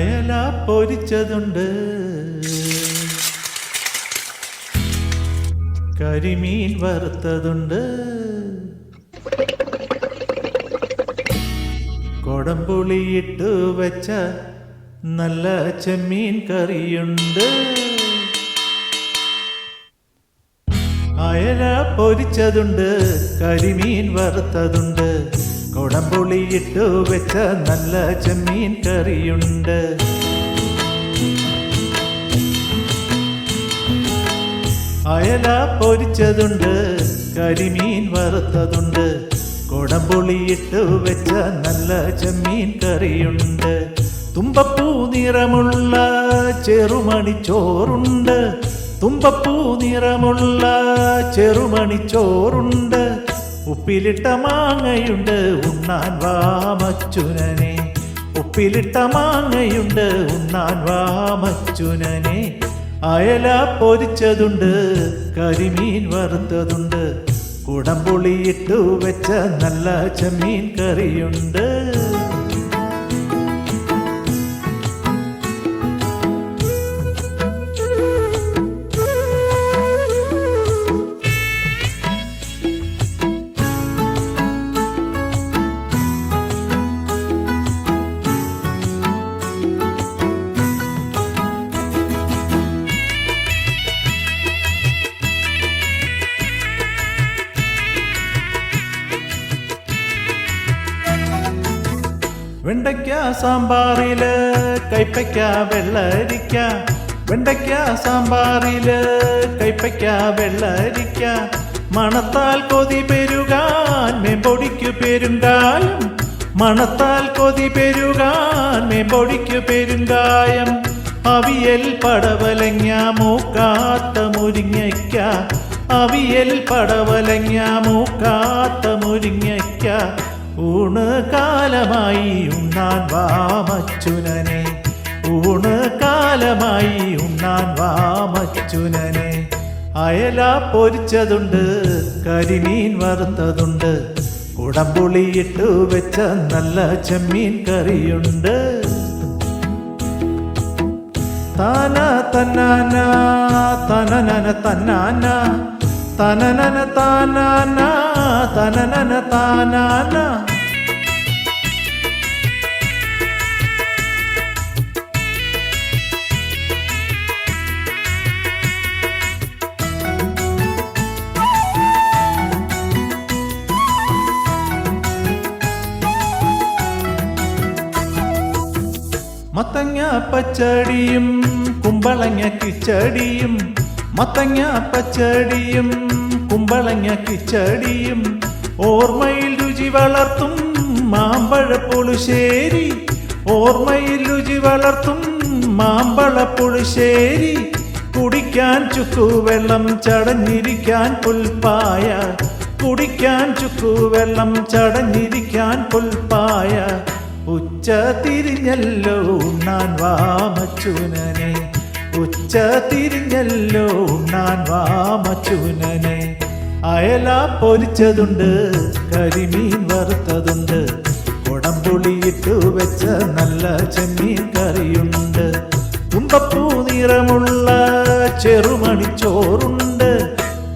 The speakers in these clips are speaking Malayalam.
അയല പൊരിച്ചതുണ്ട്. കരിമീൻ വറുത്തതുണ്ട്. കൊടംപുളിയിട്ട് വെച്ച നല്ല ചെമ്മീൻ കറിയുണ്ട്. അയല പൊരിച്ചതുണ്ട് കരിമീൻ വറുത്തതുണ്ട്. കൊടംപുളിയിട്ടു വെച്ച നല്ല ചെമ്മീൻ കറിയുണ്ട്. അയല പൊരിച്ചതുണ്ട് കരിമീൻ വറുത്തതുണ്ട്. കുടംപുളിയിട്ട് വെച്ച നല്ല ചെമ്മീൻ കറിയുണ്ട്. തുമ്പപ്പൂ നിറമുള്ള ചെറുമണി ചോറുണ്ട്. തുമ്പപ്പൂ നിറമുള്ള ചെറുമണി ചോറുണ്ട്. ഉപ്പിലിട്ട മാങ്ങയുണ്ട് ഉണ്ണാൻ വാമച്ചുനനെ ഉപ്പിലിട്ട മാങ്ങയുണ്ട് ഉണ്ണാൻ വാമച്ചുനനെ അയല പൊരിച്ചതുണ്ട് കരിമീൻ വറുത്തതുണ്ട്. കുടംപുളിയിട്ടു വെച്ച നല്ല ചമീൻ കറിയുണ്ട്. വെണ്ടയ്ക്ക സാമ്പാറിൽ കൈപ്പയ്ക്ക വെള്ളരിക്ക. വെണ്ടയ്ക്ക സാമ്പാറിൽ കൈപ്പയ്ക്ക വെള്ളരിക്ക. മണത്താൽ കൊതി പെരുകാൻ മേമ്പൊടിക്കു പെരുങ്കായം. മണത്താൽ കൊതി പെരുകാൻ മേമ്പൊടിക്കു പെരുങ്കായം. അവിയൽ പടവലങ്ങ മൂക്കാത്ത മുരിങ്ങയ്ക്ക. അവിയൽ പടവലങ്ങ മൂക്കാത്ത മുരിങ്ങയ്ക്ക. ഊണ് കാലമായി ഉണ്ണാൻ വാമച്ചുനനെ ഊണ് കാലമായി ഉണ്ണാൻ വാമച്ചുനനെ അയല പൊരിച്ചതുണ്ട് കരിമീൻ വറുത്തതുണ്ട്. കുടംപുളിയിട്ട് വെച്ച നല്ല ചെമ്മീൻ കറിയുണ്ട്. തന തന്നാന തനനന തന്നാന. തനനന താനാന തനനന താനാന മത്തങ്ങ പച്ചടിയും കുമ്പളങ്ങ കിച്ചടിയും മത്തങ്ങ പച്ചടിയും കുമ്പളങ്ങ കിച്ചടിയും ഓർമ്മയിൽ രുചി വളർത്തും മാമ്പഴ പുളിശ്ശേരി. ഓർമ്മയിൽ രുചി വളർത്തും മാമ്പഴ പുളിശ്ശേരി. കുടിക്കാൻ ചുക്കുവെള്ളം ചടഞ്ഞിരിക്കാൻ പുൽപ്പായ. കുടിക്കാൻ ചുക്കുവെള്ളം ചടഞ്ഞിരിക്കാൻ പുൽപ്പായ. ഉച്ച തിരിഞ്ഞല്ലോ ഉണ്ണാൻ വാമച്ചുനനെ. ഉച്ച തിരിഞ്ഞല്ലോ ഉണ്ണാൻ വാമച്ചുനനെ. അയല പൊരിച്ചതുണ്ട് കരിമീൻ വറുത്തതുണ്ട്. കുടംപുളിയിട്ടു വെച്ച നല്ല ചെമ്മീൻ കറിയുണ്ട്. തുമ്പപ്പൂ നിറമുള്ള ചെറുമണി ചോറുണ്ട്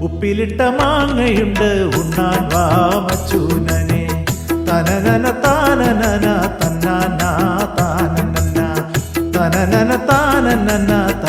ഉപ്പിലിട്ട മാങ്ങയുണ്ട് ഉണ്ണാൻ വാമച്ചൂനനെ. തനനന താനനന തന്നാന താനനന. തനനന താനനന തനന